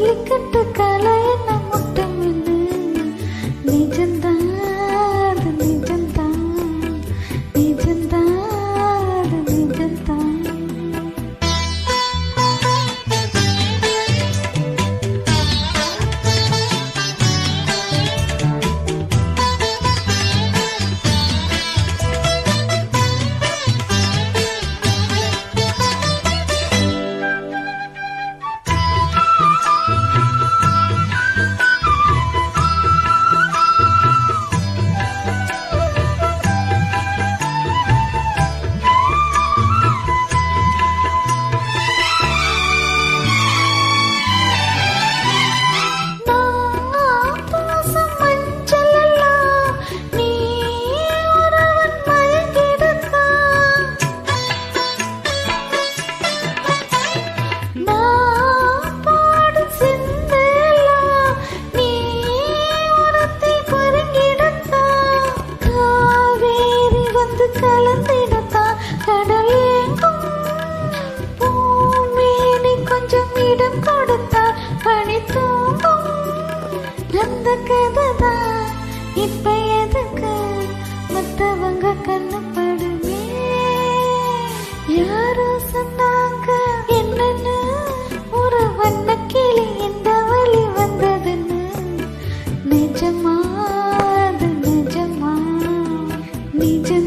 கலைக்கட்டு கலையட்டு இப்ப எதுக்கு மத்தவங்க கண்ணப்படுமே? யாரோ சொன்னாங்க என்னன்னு? ஒரு வண்ண கிளி இந்த வழி வந்ததுன்னு. நிஜமா? நிஜமா? நிஜ